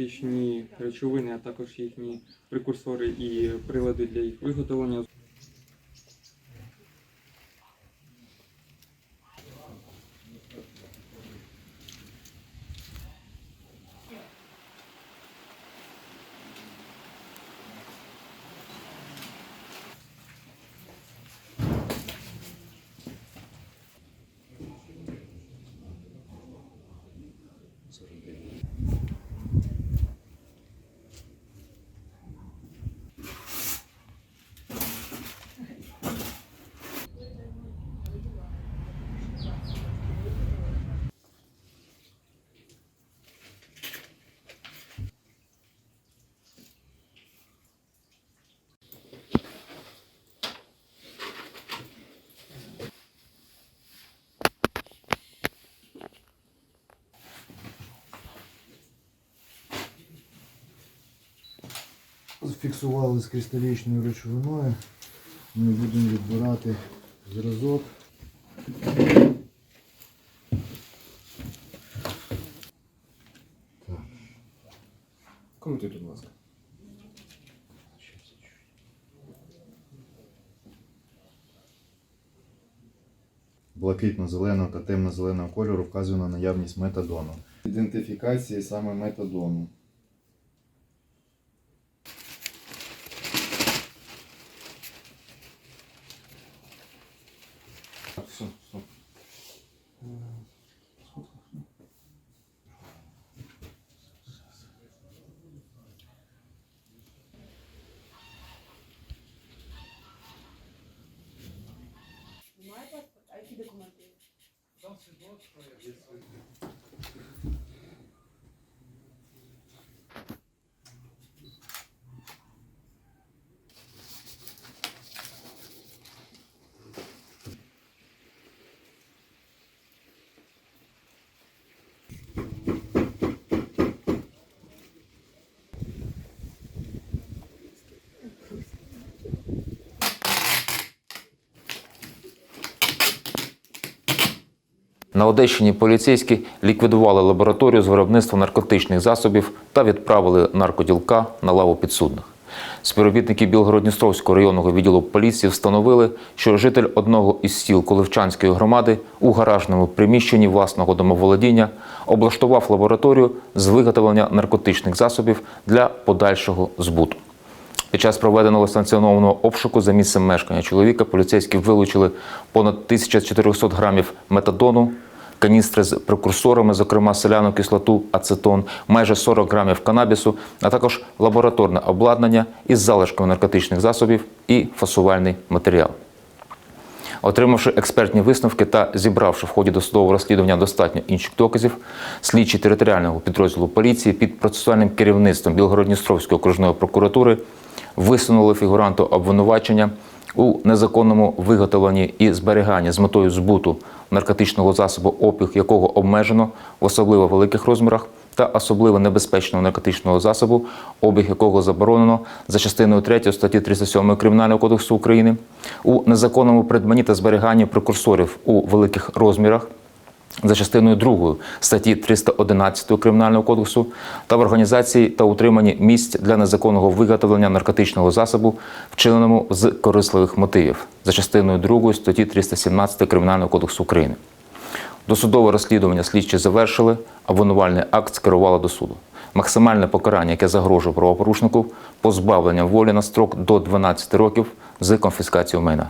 наркотичні речовини, а також їхні прекурсори і прилади для їх виготовлення. Зафіксували з кристалічною речовиною. Ми будемо відбирати зразок. Коментуйте, будь ласка. Блакитно-зеленого та темно-зеленого кольору вказує на наявність метадону. Ідентифікації саме метадону. Все, стоп. На Одещині поліцейські ліквідували лабораторію з виробництва наркотичних засобів та відправили наркоділка на лаву підсудних. Співробітники Білгород-Дністровського районного відділу поліції встановили, що житель одного із сіл Коливчанської громади у гаражному приміщенні власного домоволодіння облаштував лабораторію з виготовлення наркотичних засобів для подальшого збуту. Під час проведеного санкціонованого обшуку за місцем мешкання чоловіка поліцейські вилучили понад 1400 грамів метадону, каністри з прекурсорами, зокрема селяну кислоту, ацетон, майже 40 грамів канабісу, а також лабораторне обладнання із залишками наркотичних засобів і фасувальний матеріал. Отримавши експертні висновки та зібравши в ході досудового розслідування достатньо інших доказів, слідчі територіального підрозділу поліції під процесуальним керівництвом Білгород-Дністровської окружної прокуратури висунули фігуранту обвинувачення у незаконному виготовленні і зберіганні з метою збуту наркотичного засобу, обіг якого обмежено в особливо великих розмірах, та особливо небезпечного наркотичного засобу, обіг якого заборонено за частиною 3 статті 307 Кримінального кодексу України, у незаконному придбанні та зберіганні прекурсорів у великих розмірах за частиною 2 статті 311 Кримінального кодексу та в організації та утриманні місць для незаконного виготовлення наркотичного засобу, вчиненому з корисливих мотивів за частиною 2 статті 317 Кримінального кодексу України. Досудове розслідування слідчі завершили, обвинувальний акт скерували до суду. Максимальне покарання, яке загрожує правопорушнику, позбавлення волі на строк до 12 років з конфіскацією майна.